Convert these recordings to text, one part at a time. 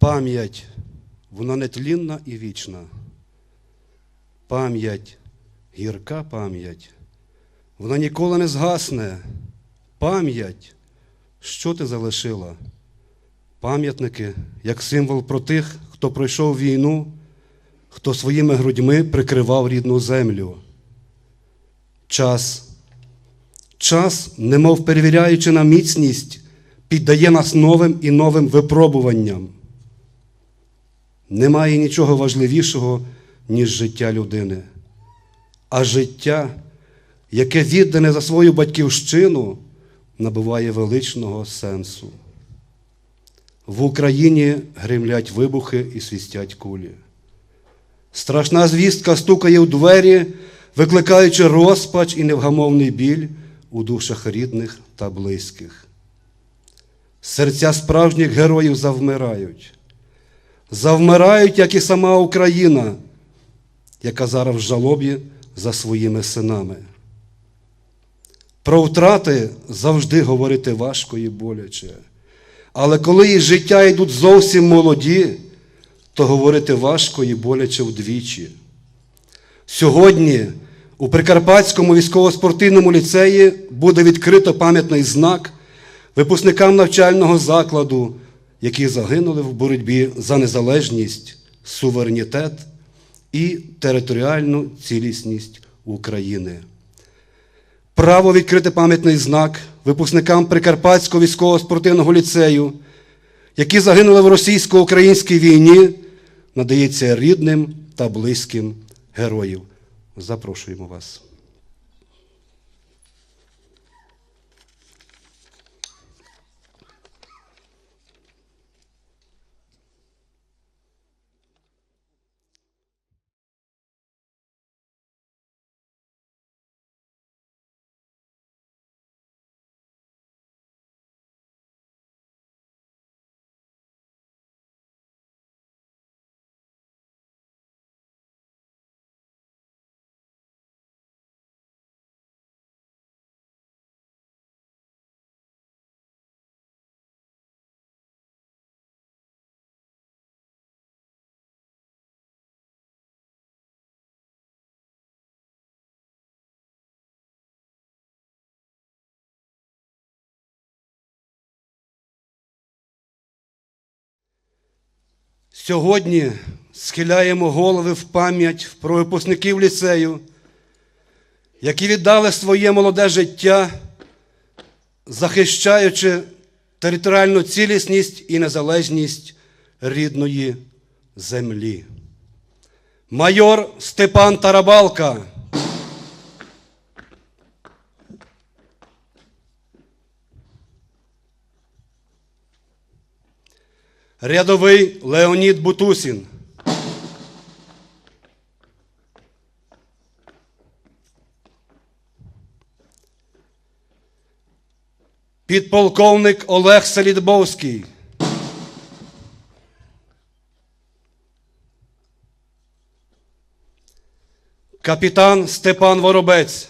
Пам'ять, вона нетлінна і вічна. Пам'ять, гірка пам'ять, вона ніколи не згасне. Пам'ять, що ти залишила? Пам'ятники, як символ про тих, хто пройшов війну, хто своїми грудьми прикривав рідну землю. Час, час, немов перевіряючи на міцність, піддає нас новим і новим випробуванням. Немає нічого важливішого, ніж життя людини. А життя, яке віддане за свою батьківщину, набуває величного сенсу. В Україні гримлять вибухи і свістять кулі. Страшна звістка стукає у двері, викликаючи розпач і невгамовний біль у душах рідних та близьких. Серця справжніх героїв завмирають. Завмирають, як і сама Україна, яка зараз в жалобі за своїми синами. Про втрати завжди говорити важко і боляче. Але коли із життя йдуть зовсім молоді, то говорити важко і боляче вдвічі. Сьогодні у Прикарпатському військово-спортивному ліцеї буде відкрито пам'ятний знак випускникам навчального закладу, які загинули в боротьбі за незалежність, суверенітет і територіальну цілісність України. Право відкрити пам'ятний знак випускникам Прикарпатського військово-спортивного ліцею, які загинули в російсько-українській війні, надається рідним та близьким героїв. Запрошуємо вас. Сьогодні схиляємо голови в пам'ять про випускників ліцею, які віддали своє молоде життя, захищаючи територіальну цілісність і незалежність рідної землі. Майор Степан Тарабалка. Рядовий Леонід Бутусін. Підполковник Олег Селідбовський. Капітан Степан Воробець.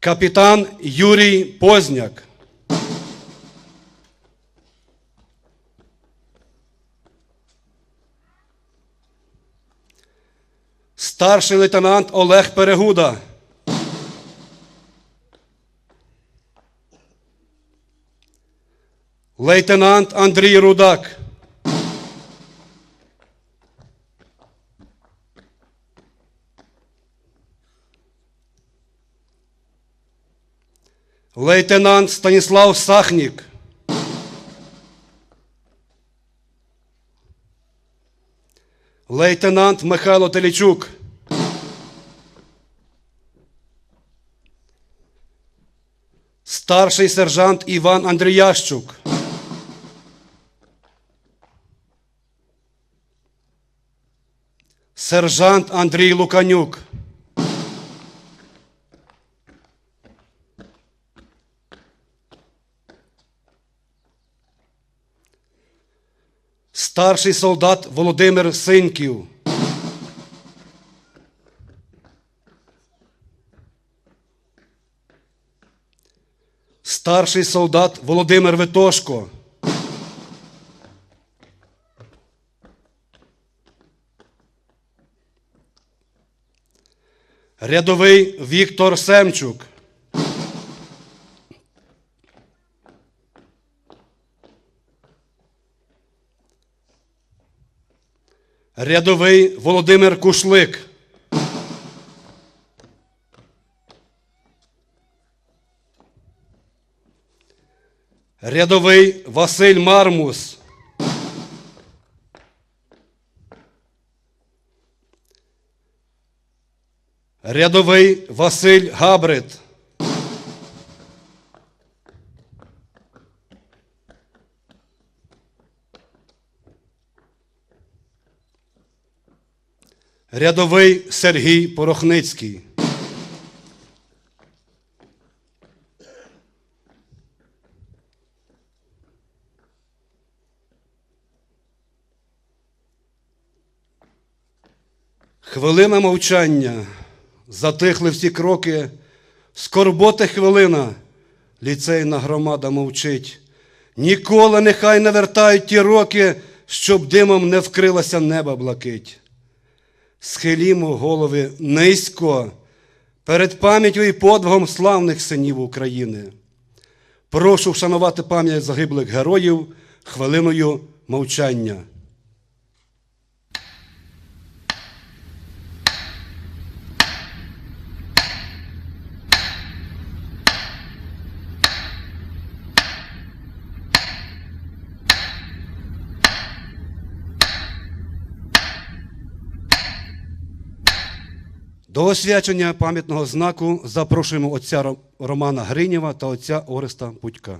Капітан Юрій Позняк. Старший лейтенант Олег Перегуда. Лейтенант Андрій Рудак. Лейтенант Станіслав Сахнік. Лейтенант Михайло Телічук. Старший сержант Іван Андріящук. Сержант Андрій Луканюк. Старший солдат Володимир Синьків. старший солдат Володимир Витошко. Рядовий Віктор Семчук. Рядовий Володимир Кушлик. Рядовий Василь Мармус. Рядовий Василь Габрит. Рядовий Сергій Порохницький. Хвилина мовчання. Затихли всі кроки. Скорботи хвилина. Ліцейна громада мовчить. Ніколи нехай не вертають ті роки, щоб димом не вкрилася неба блакить. Схилімо голови низько перед пам'яттю і подвигом славних синів України. Прошу вшанувати пам'ять загиблих героїв хвилиною мовчання. До освячення пам'ятного знаку запрошуємо отця Романа Гринєва та отця Ореста Путька.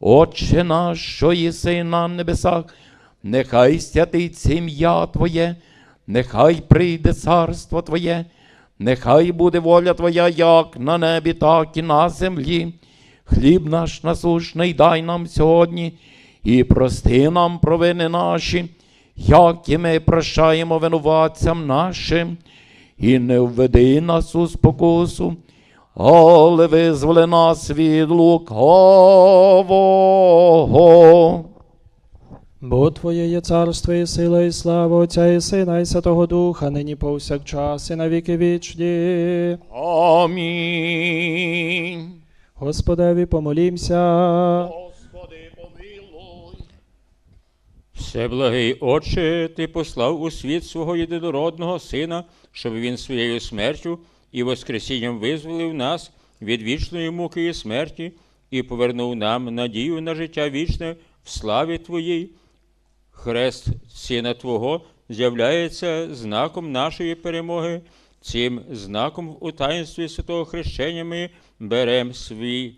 Отче наш, що єси на небесах, нехай святиться ім'я Твоє, нехай прийде царство Твоє, нехай буде воля Твоя, як на небі, так і на землі. Хліб наш насущний дай нам сьогодні, і прости нам провини наші, як і ми прощаємо винуватцям нашим, і не введи нас у спокусу, але визволи нас від лукавого. Бо Твоє є царство і сила, і слава Отця і Сина, і Святого Духа, нині повсякчас, і на віки вічні. Амінь. Господеві помолімся. Господи, помилуй. Всеблагий Отче, Ти послав у світ свого єдинородного Сина, щоб він своєю смертю і воскресінням визволив нас від вічної муки і смерті і повернув нам надію на життя вічне в славі Твоїй. Хрест Сина Твого з'являється знаком нашої перемоги. Цим знаком у таїнстві святого хрещення ми беремо свій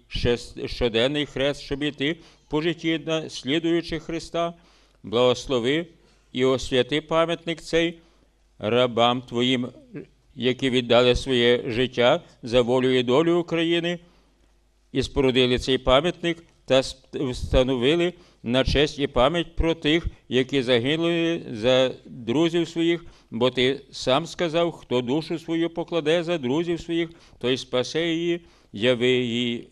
щоденний хрест, щоб іти по житті, наслідуючи Христа. Благослови і освяти пам'ятник цей рабам Твоїм, які віддали своє життя за волю і долю України і спорудили цей пам'ятник та встановили на честь і пам'ять про тих, які загинули за друзів своїх, бо ти сам сказав, хто душу свою покладе за друзів своїх, той спасе її, яви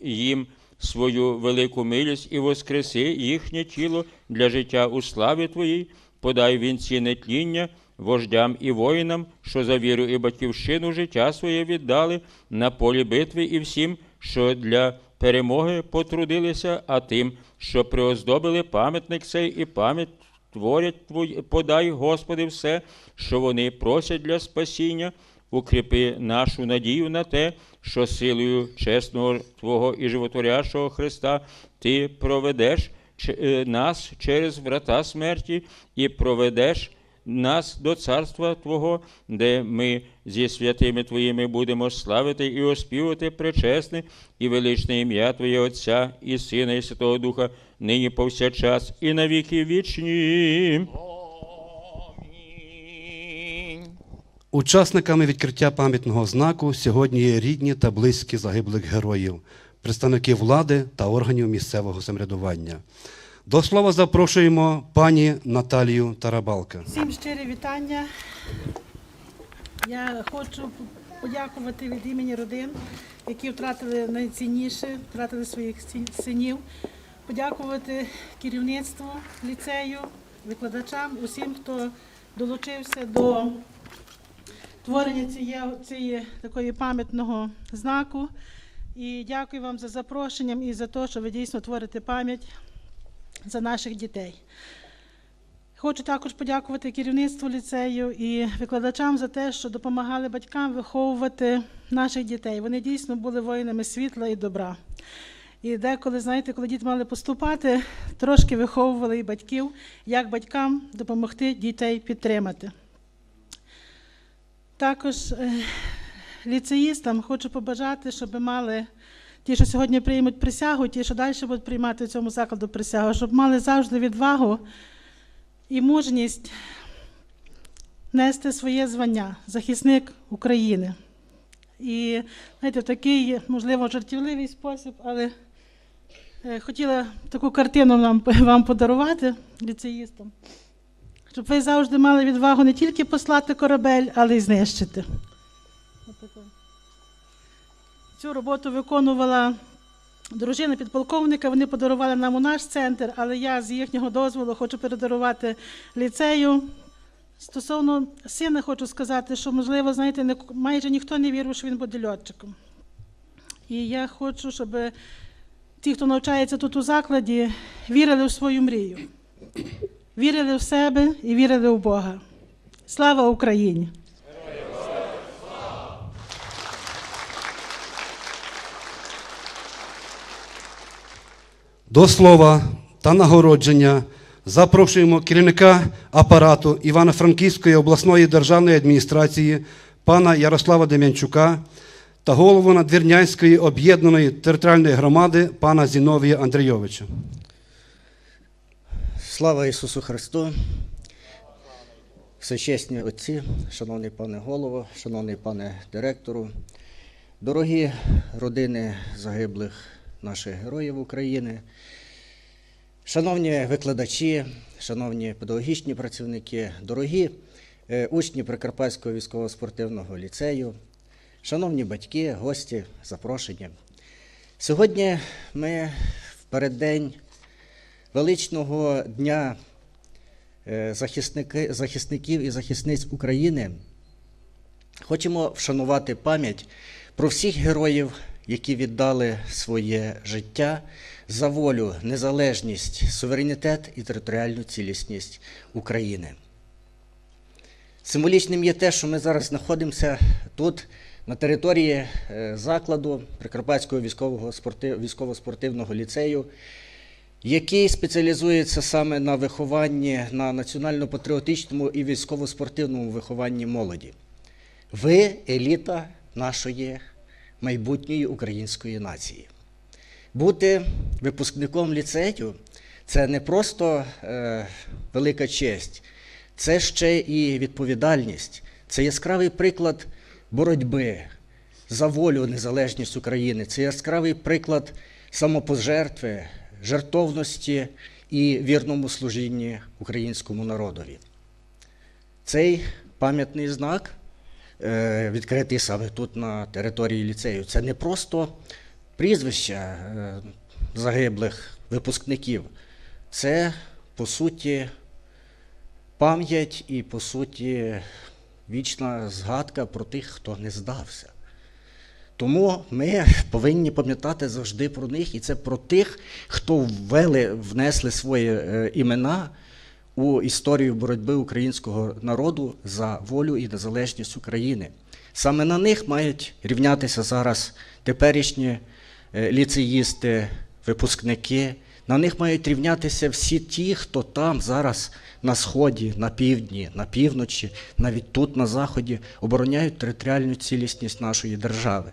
їм свою велику милість і воскреси їхнє тіло для життя у славі Твоїй, подай вінці нетління вождям і воїнам, що за віру і батьківщину життя своє віддали на полі битви і всім, що для перемоги потрудилися, а тим, що приоздобили пам'ятник цей і пам'ять творять твої, подай, Господи, все, що вони просять для спасіння, укріпи нашу надію на те, що силою чесного Твого і животворящого Христа Ти проведеш е, нас через врата смерті і проведеш нас до царства Твого, де ми зі святими Твоїми будемо славити і оспівати пречесне і величне ім'я Твоє Отця і Сина, і Святого Духа, нині повсякчас і на віки вічні. Учасниками відкриття пам'ятного знаку сьогодні є рідні та близькі загиблих героїв, представники влади та органів місцевого самоврядування. До слова запрошуємо пані Наталію Тарабалка. Всім щирі вітання. Я хочу подякувати від імені родин, які втратили найцінніше, втратили своїх синів. Подякувати керівництву ліцею, викладачам, усім, хто долучився до творення цієї, цієї такої пам'ятного знаку. І дякую вам за запрошенням і за те, що ви дійсно творите пам'ять за наших дітей. Хочу також подякувати керівництву ліцею і викладачам за те, що допомагали батькам виховувати наших дітей. Вони дійсно були воїнами світла і добра. І деколи, знаєте, коли діти мали поступати, трошки виховували і батьків, як батькам допомогти дітей підтримати. Також е, ліцеїстам хочу побажати, щоб мали ті, що сьогодні приймуть присягу, ті, що далі будуть приймати в цьому закладу присягу, щоб мали завжди відвагу і мужність нести своє звання захисник України. І знаєте, такий, можливо, жартівливий спосіб, але е, хотіла таку картину нам, вам подарувати, ліцеїстам, щоб ви завжди мали відвагу не тільки послати корабель, але й знищити. Отако. Цю роботу виконувала дружина підполковника. Вони подарували нам у наш центр, але я з їхнього дозволу хочу передарувати ліцею. Стосовно сина, хочу сказати, що, можливо, знаєте, не, майже ніхто не вірив, що він буде льотчиком. І я хочу, щоб ті, хто навчається тут у закладі, вірили в свою мрію, вірили в себе і вірили в Бога. Слава Україні! До слова та нагородження запрошуємо керівника апарату Івано-Франківської обласної державної адміністрації пана Ярослава Дем'янчука та голову Надвірнянської об'єднаної територіальної громади пана Зіновія Андрійовича. Слава Ісусу Христу! Всечесні отці, шановний пане голово, шановний пане директору, дорогі родини загиблих наших героїв України, шановні викладачі, шановні педагогічні працівники, дорогі е, учні Прикарпатського військово-спортивного ліцею, шановні батьки, гості, запрошені. Сьогодні ми в переддень величного дня е, захисники, захисників і захисниць України хочемо вшанувати пам'ять про всіх героїв, які віддали своє життя за волю, незалежність, суверенітет і територіальну цілісність України. Символічним є те, що ми зараз знаходимося тут, на території е, закладу Прикарпатського військово-спортивного ліцею, який спеціалізується саме на вихованні, на національно-патріотичному і військово-спортивному вихованні молоді. Ви еліта нашої майбутньої української нації. Бути випускником ліцею це не просто е, велика честь, це ще і відповідальність. Це яскравий приклад боротьби за волю, незалежність України. Це яскравий приклад самопожертви, жертовності і вірному служінні українському народові. Цей пам'ятний знак, відкритий саме тут на території ліцею, це не просто прізвища е, загиблих випускників, це по суті пам'ять і по суті вічна згадка про тих, хто не здався. Тому ми повинні пам'ятати завжди про них, і це про тих, хто ввели, внесли свої е, імена у історію боротьби українського народу за волю і незалежність України. Саме на них мають рівнятися зараз теперішні е, ліцеїсти, випускники. На них мають рівнятися всі ті, хто там зараз на сході, на півдні, на півночі, навіть тут, на заході, обороняють територіальну цілісність нашої держави.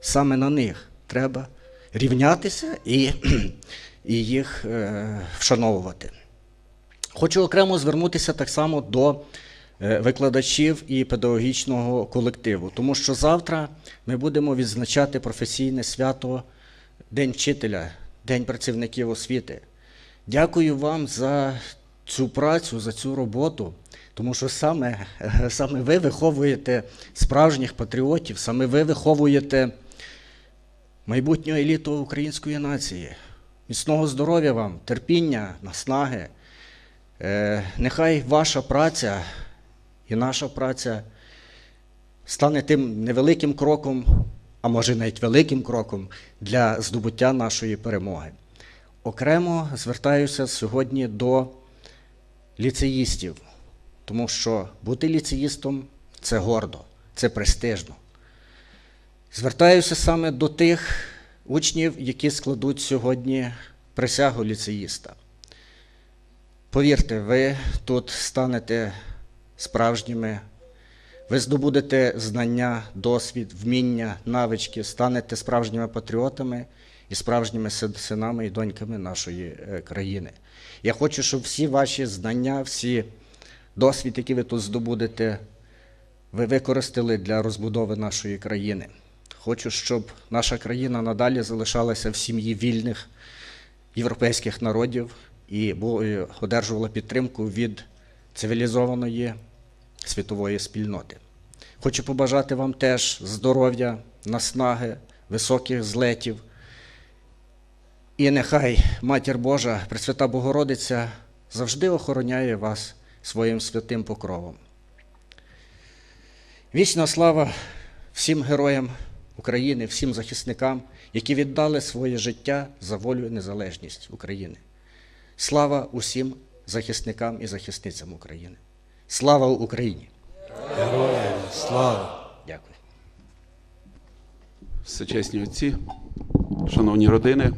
Саме на них треба рівнятися і, і їх е, вшановувати. Хочу окремо звернутися так само до е, викладачів і педагогічного колективу, тому що завтра ми будемо відзначати професійне свято День вчителя, День працівників освіти. Дякую вам за цю працю, за цю роботу, Тому що саме, саме ви виховуєте справжніх патріотів, саме ви виховуєте майбутню еліту української нації. Міцного здоров'я вам, терпіння, наснаги. Е, нехай ваша праця і наша праця стане тим невеликим кроком, а може навіть великим кроком для здобуття нашої перемоги. Окремо звертаюся сьогодні до ліцеїстів, тому що бути ліцеїстом це гордо, це престижно. Звертаюся саме до тих учнів, які складуть сьогодні присягу ліцеїста. Повірте, ви тут станете справжніми, ви здобудете знання, досвід, вміння, навички, станете справжніми патріотами і справжніми синами і доньками нашої е, країни. Я хочу, щоб всі ваші знання, всі досвід, який ви тут здобудете, ви використали для розбудови нашої країни. Хочу, щоб наша країна надалі залишалася в сім'ї вільних європейських народів і одержувала підтримку від цивілізованої світової спільноти. Хочу побажати вам теж здоров'я, наснаги, високих злетів. І нехай Матір Божа, Пресвята Богородиця, завжди охороняє вас своїм святим покровом. Вічна слава всім героям України, всім захисникам, які віддали своє життя за волю і незалежність України. Слава усім захисникам і захисницям України. Слава Україні! Героям слава! Дякую. Всечесні отці, шановні родини,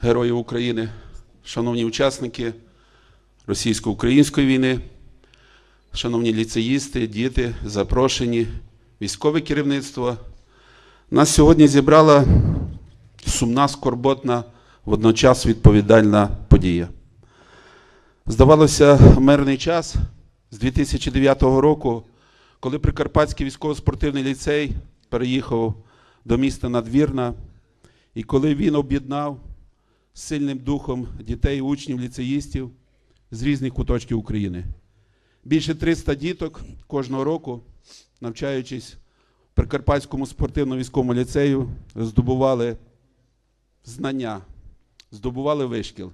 герої України, шановні учасники російсько-української війни, шановні ліцеїсти, діти, запрошені, військове керівництво. Нас сьогодні зібрала сумна, скорботна, водночас відповідальна подія. Здавалося, мирний час з 2009 року, коли Прикарпатський військово-спортивний ліцей переїхав до міста Надвірна, і коли він об'єднав сильним духом дітей, учнів, ліцеїстів з різних куточків України. Більше 300 діток кожного року, навчаючись в Прикарпатському спортивно-військовому ліцею, здобували знання, здобували вишкіл,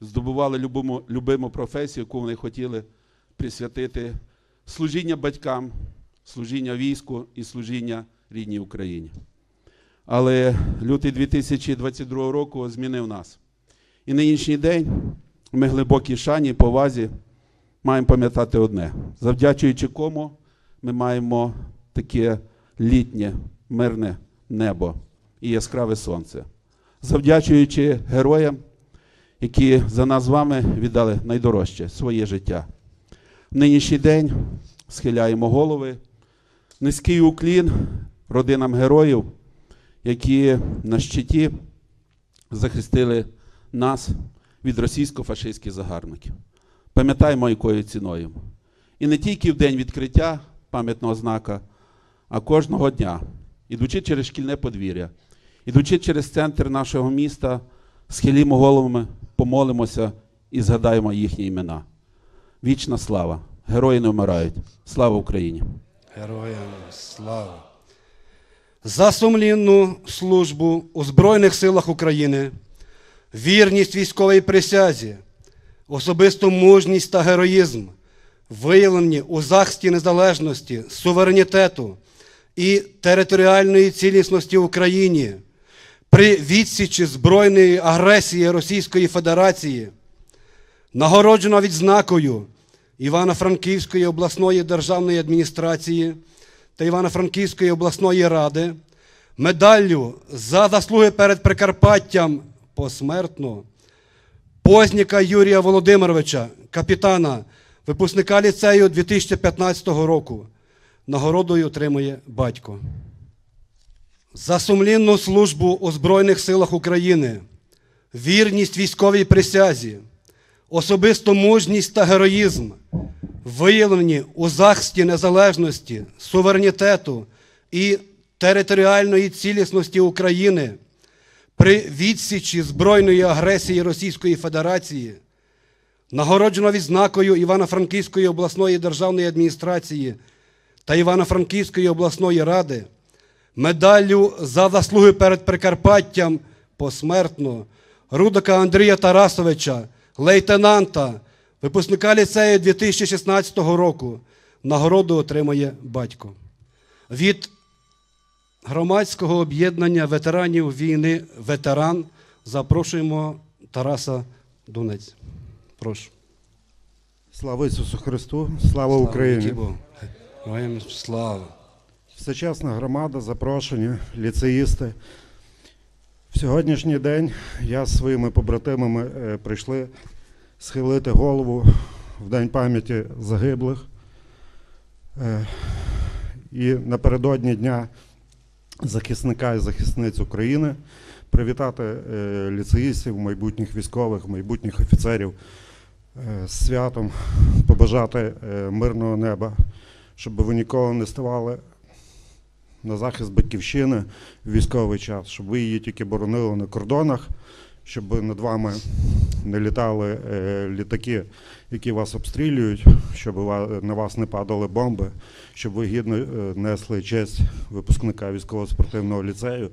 здобували любиму, любиму професію, яку вони хотіли присвятити служіння батькам, служіння війську і служіння рідній Україні. Але лютий 2022 року змінив нас. І нинішній день ми глибокій шані, повазі маємо пам'ятати одне: завдячуючи кому ми маємо таке літнє, мирне небо і яскраве сонце. Завдячуючи героям, які за нас з вами віддали найдорожче своє життя. В нинішній день схиляємо голови. Низький уклін родинам героїв, які на щиті захистили нас від російсько-фашистських загарбників. Пам'ятаємо, якою ціною. І не тільки в день відкриття пам'ятного знака, а кожного дня, ідучи через шкільне подвір'я, ідучи через центр нашого міста, схилімо головами, помолимося і згадаємо їхні імена. Вічна слава! Герої не вмирають. Слава Україні! Героям слава! За сумлінну службу у Збройних силах України, вірність військовій присязі, особисту мужність та героїзм, виявлені у захисті незалежності, суверенітету і територіальної цілісності України при відсічі збройної агресії Російської Федерації, нагороджено відзнакою Івано-Франківської обласної державної адміністрації та Івано-Франківської обласної ради медаллю за заслуги перед Прикарпаттям посмертно Позніка Юрія Володимировича, капітана, випускника ліцею 2015 року. Нагородою отримує батько. За сумлінну службу у Збройних силах України, вірність військовій присязі, особисту мужність та героїзм, виявлені у захисті незалежності, суверенітету і територіальної цілісності України при відсічі збройної агресії Російської Федерації, нагороджено відзнакою Івано-Франківської обласної державної адміністрації та Івано-Франківської обласної ради, медаллю за заслуги перед Прикарпаттям посмертно Рудика Андрія Тарасовича, лейтенанта, випускника ліцею 2016 року. Нагороду отримає батько. Від громадського об'єднання ветеранів війни Ветеран запрошуємо Тараса Донець. Прошу. Слава Ісусу Христу, слава Україні! Слава Богу. Слава. Всечасна громада, запрошені, ліцеїсти. В сьогоднішній день я з своїми побратимами е, прийшли схилити голову в День пам'яті загиблих. Е, і напередодні Дня захисника і захисниць України привітати е, ліцеїстів, майбутніх військових, майбутніх офіцерів з святом, побажати мирного неба, щоб ви ніколи не ставали на захист батьківщини в військовий час, щоб ви її тільки боронили на кордонах, щоб над вами не літали е, літаки, які вас обстрілюють, щоб на вас не падали бомби, щоб ви гідно е, несли честь випускника військово-спортивного ліцею.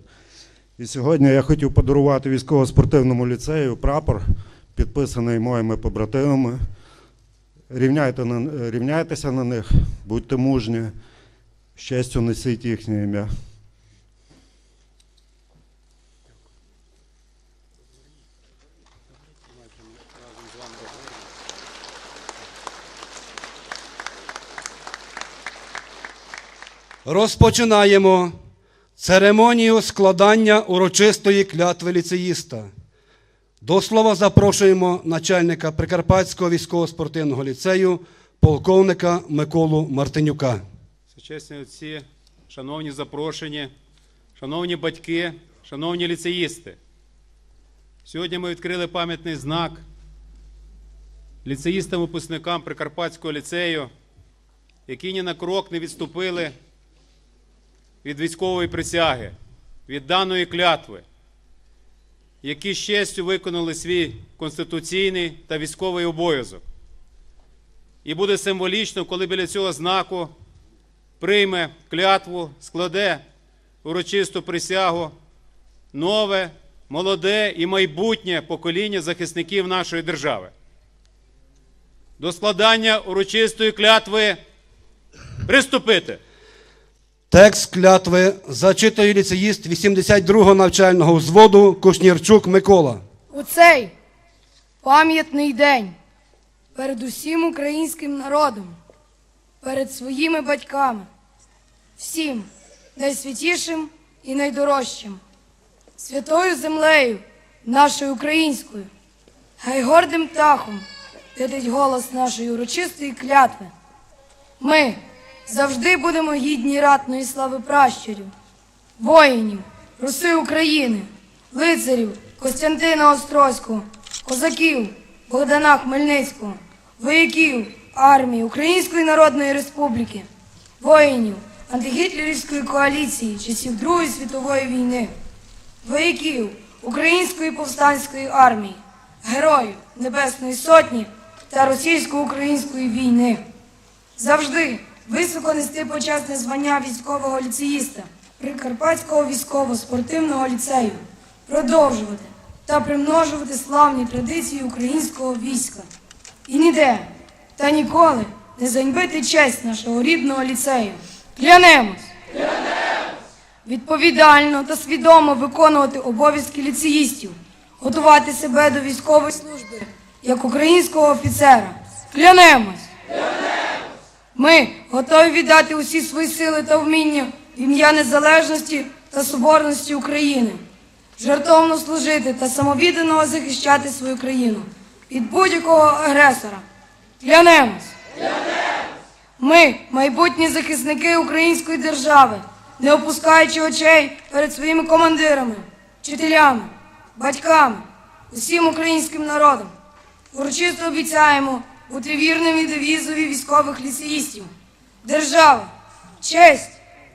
І сьогодні я хотів подарувати військово-спортивному ліцею прапор, підписаний моїми побратимами. Рівняйте на, рівняйтеся на них, будьте мужні, з честю несіть їхнє ім'я. Розпочинаємо церемонію складання урочистої клятви ліцеїста. До слова запрошуємо начальника Прикарпатського військово-спортивного ліцею, полковника Миколу Мартинюка. Сучасні отці, шановні запрошені, шановні батьки, шановні ліцеїсти. Сьогодні ми відкрили пам'ятний знак ліцеїстам-випускникам Прикарпатського ліцею, які ні на крок не відступили від військової присяги, від даної клятви, які з честю виконали свій конституційний та військовий обов'язок. І буде символічно, коли біля цього знаку прийме клятву, складе урочисту присягу нове, молоде і майбутнє покоління захисників нашої держави. До складання урочистої клятви приступити. Текст клятви зачитує ліцеїст 82-го навчального взводу Кушнірчук Микола. У цей пам'ятний день перед усім українським народом, перед своїми батьками, всім найсвятішим і найдорожчим, святою землею нашою українською, хай гордим птахом летить голос нашої урочистої клятви. Ми завжди будемо гідні ратної слави пращурів, воїнів, руси України, лицарів Костянтина Острозького, козаків Богдана Хмельницького, вояків армії Української Народної Республіки, воїнів антигітлерівської коаліції часів Другої світової війни, вояків Української повстанської армії, героїв Небесної Сотні та російсько-української війни завжди високо нести почесне звання військового ліцеїста Прикарпатського військово-спортивного ліцею, продовжувати та примножувати славні традиції українського війська. І ніде та ніколи не заньбити честь нашого рідного ліцею. Клянемось! Відповідально та свідомо виконувати обов'язки ліцеїстів, готувати себе до військової служби як українського офіцера. Клянемось! Ми готові віддати усі свої сили та вміння в ім'я незалежності та соборності України, жертовно служити та самовіддано захищати свою країну від будь-якого агресора. Клянемось! Ми, майбутні захисники української держави, не опускаючи очей перед своїми командирами, вчителями, батьками, усім українським народом, урочисто обіцяємо бути вірними девізові військових ліцеїстів. Держава, честь,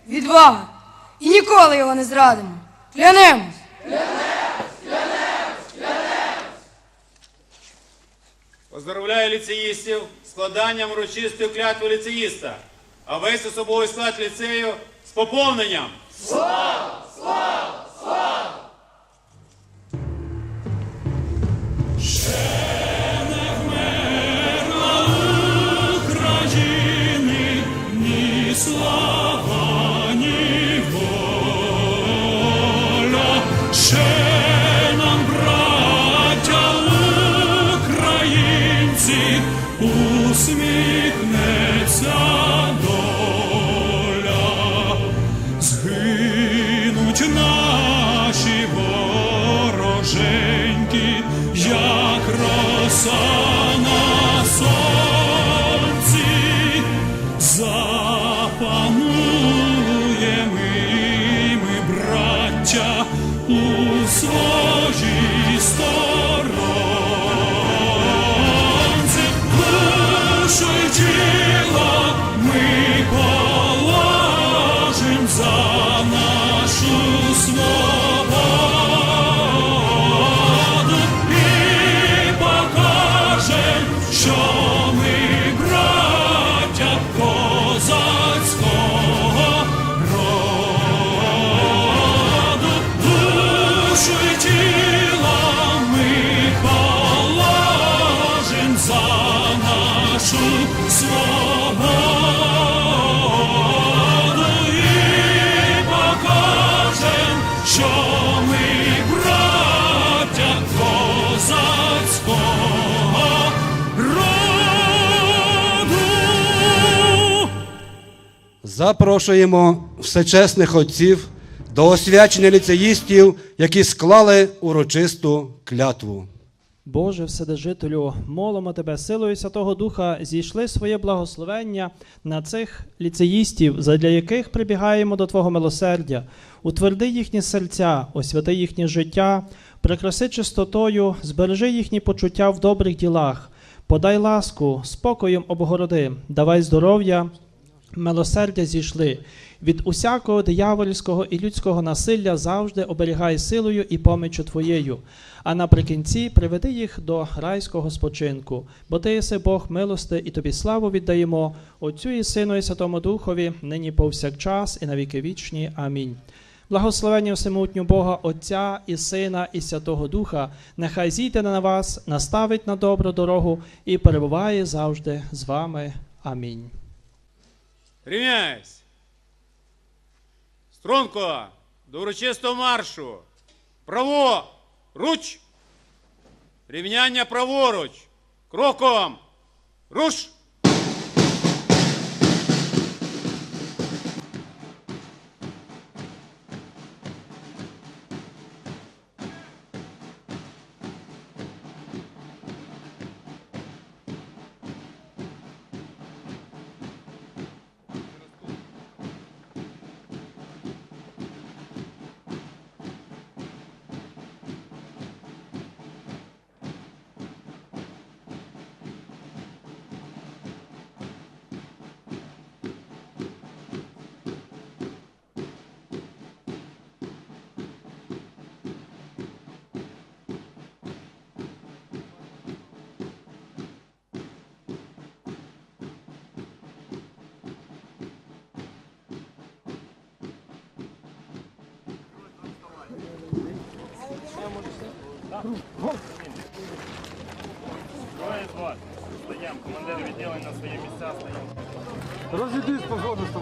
відвага. І ніколи його не зрадимо. Клянемось! Поздравляю ліцеїстів складанням урочистої клятви ліцеїста, а весь особовий склад ліцею з поповненням. України Amen. Запрошуємо всечесних отців до освячення ліцеїстів, які склали урочисту клятву. Боже Вседержителю, молимо Тебе, силою Святого Духа, зійшли своє благословення на цих ліцеїстів, задля яких прибігаємо до Твого милосердя. Утверди їхні серця, освяти їхнє життя, прикраси чистотою, збережи їхні почуття в добрих ділах, подай ласку, спокоєм обгороди, давай здоров'я, милосердя зійшли. Від усякого диявольського і людського насилля завжди оберігай силою і поміччю Твоєю. А наприкінці приведи їх до райського спочинку, бо ти єси Бог милости, і тобі славу віддаємо Отцю і Сину і Святому Духові, нині повсякчас і на віки вічні. Амінь. Благословення всемутню Бога Отця і Сина і Святого Духа, нехай зійде на вас, наставить на добру дорогу і перебуває завжди з вами. Амінь. Рівняйсь. Струнко до маршу. Право, руч. Рівняння праворуч. Кроком. Руш. Відділення на свои місця стаємо. Розійдись, пожалуйста.